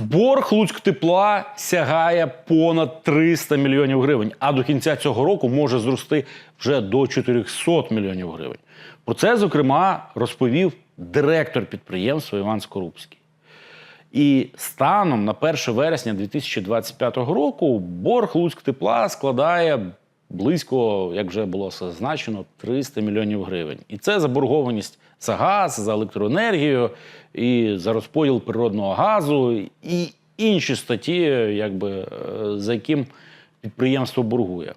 Борг Луцьктепла сягає понад 300 мільйонів гривень, а до кінця цього року може зрости вже до 400 мільйонів гривень. Про це, зокрема, розповів директор підприємства Іван Скорубський. І станом на 1 вересня 2025 року борг Луцьктепла складає близько, як вже було зазначено, 300 мільйонів гривень. І це заборгованість за газ, за електроенергію, і за розподіл природного газу, і інші статті, якби, е, за яким підприємство боргує.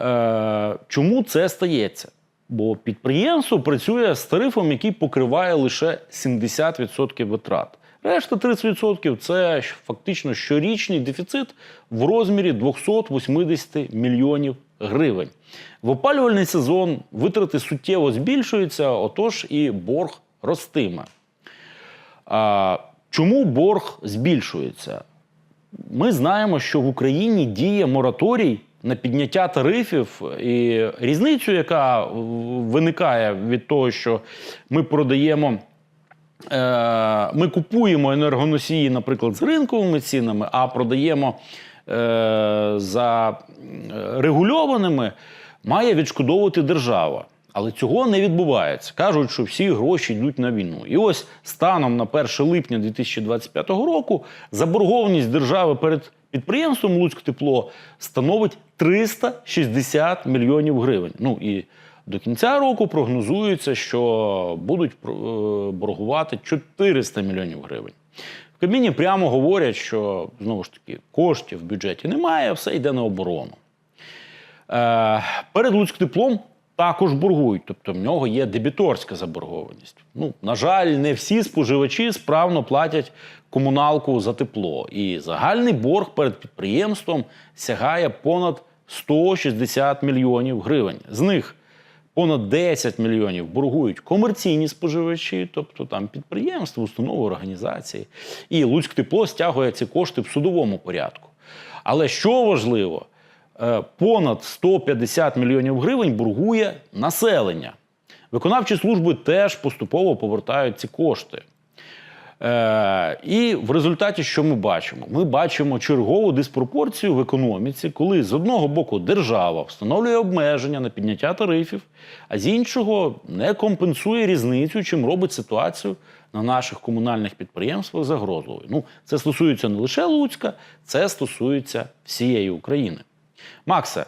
Е, чому це стається? Бо підприємство працює з тарифом, який покриває лише 70% витрат. Решта 30% це фактично щорічний дефіцит в розмірі 280 мільйонів гривень. В опалювальний сезон витрати суттєво збільшуються, отож і борг ростиме. А, чому борг збільшується? Ми знаємо, що в Україні діє мораторій на підняття тарифів, і різницю, яка виникає від того, що ми продаємо. Е, Ми купуємо енергоносії, наприклад, з ринковими цінами, а продаємо е, за е, регульованими, має відшкодовувати держава. Але цього не відбувається. Кажуть, що всі гроші йдуть на війну. І ось станом на 1 липня 2025 року заборгованість держави перед підприємством Луцьктепло становить 360 мільйонів гривень. Ну і до кінця року прогнозується, що будуть е, боргувати 400 мільйонів гривень. В Кабміні прямо говорять, що знову ж таки коштів в бюджеті немає, все йде на оборону. Е, перед Луцьктеплом також боргують, тобто в нього є дебіторська заборгованість. Ну, на жаль, не всі споживачі справно платять комуналку за тепло. І загальний борг перед підприємством сягає понад 160 мільйонів гривень. З них понад 10 мільйонів боргують комерційні споживачі, тобто там підприємства, установи, організації. І Луцьктепло стягує ці кошти в судовому порядку. Але що важливо, е, понад 150 мільйонів гривень боргує населення. Виконавчі служби теж поступово повертають ці кошти. Е, і в результаті, що ми бачимо? Ми бачимо чергову диспропорцію в економіці, коли з одного боку держава встановлює обмеження на підняття тарифів, а з іншого не компенсує різницю, чим робить ситуацію на наших комунальних підприємствах загрозливою. Ну, це стосується не лише Луцька, це стосується всієї України. Максе,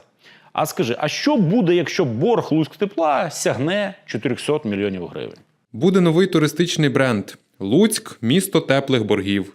а скажи, а що буде, якщо борг Луцьктепла сягне 400 мільйонів гривень? Буде новий туристичний бренд Луцьк місто теплих боргів.